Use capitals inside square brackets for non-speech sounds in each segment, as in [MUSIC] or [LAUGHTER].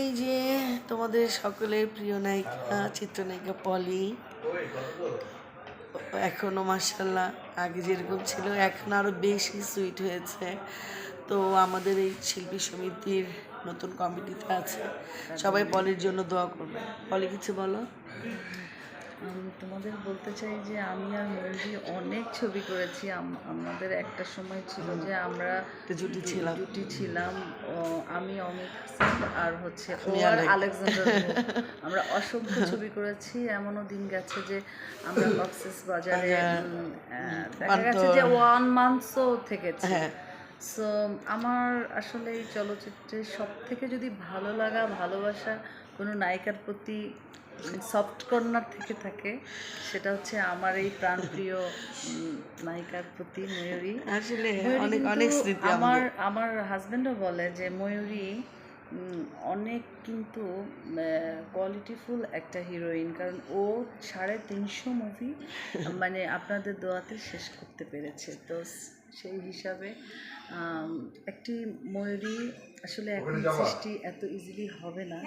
এই যে তোমাদের সকলের প্রিয় নায়িকা, চিত্রনায়িকা পলি। এখনও মার্শাল্লাহ আগে যেরকম ছিল, এখন আরও বেশি সুইট হয়েছে। তো আমাদের এই শিল্পী সমিতির নতুন কমিটিতে আছে। সবাই পলির জন্য দোয়া করবে। পলি, কিছু বলো? তোমাদের বলতে চাই যে আমি আর ময়ূরী অনেক ছবি করেছি। আমাদের একটা সময় ছিল যে আমরা জুটি ছিলাম। জুটি ছিলাম। আমি অমিত আর হচ্ছে ও আমি আর আলেকজান্ডার [LAUGHS] আমরা অসংখ্য ছবি করেছি। এমনও দিন গেছে যে আমরা কক্সেস বাজারে বাজার, দেখা। গেছে যে ওয়ান মান্থসও থেকেছি। হ্যাঁ। সো আমার আসলে এই চলচ্চিত্রে সব থেকে যদি ভালো লাগা ভালোবাসা কোনো নায়িকার প্রতি সফট কর্নার থেকে থাকে সেটা হচ্ছে আমার এই প্রাণপ্রিয় নায়িকার প্রতি ময়ূরী। আসলে অনেক অনেক স্মৃতি আমার আমার হাজবেন্ডও বলে যে ময়ূরী অনেক কিন্তু কোয়ালিটিফুল একটা হিরোইন কারণ ও সাড়ে তিনশো মুভি মানে আপনাদের দোয়াতে শেষ করতে পেরেছে। তো সেই হিসাবে একটি ময়ূরী আসলে এখন সৃষ্টি এত ইজিলি হবে না।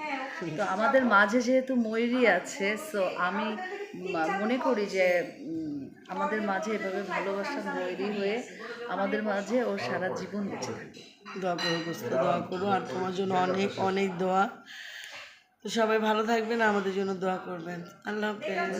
তো আমাদের মাঝে যেহেতু ময়ূরী আছে সো আমি মনে করি যে আমাদের মাঝে এভাবে ভালোবাসা ময়ূরী হয়ে আমাদের মাঝে ও সারা জীবন বেঁচে থাকে দোয়া করো দোস্ত দোয়া করো আর তোমার জন্য অনেক অনেক দোয়া। তো সবাই ভালো থাকবেন আমাদের জন্য দোয়া করবেন। আল্লাহ হাফেজ।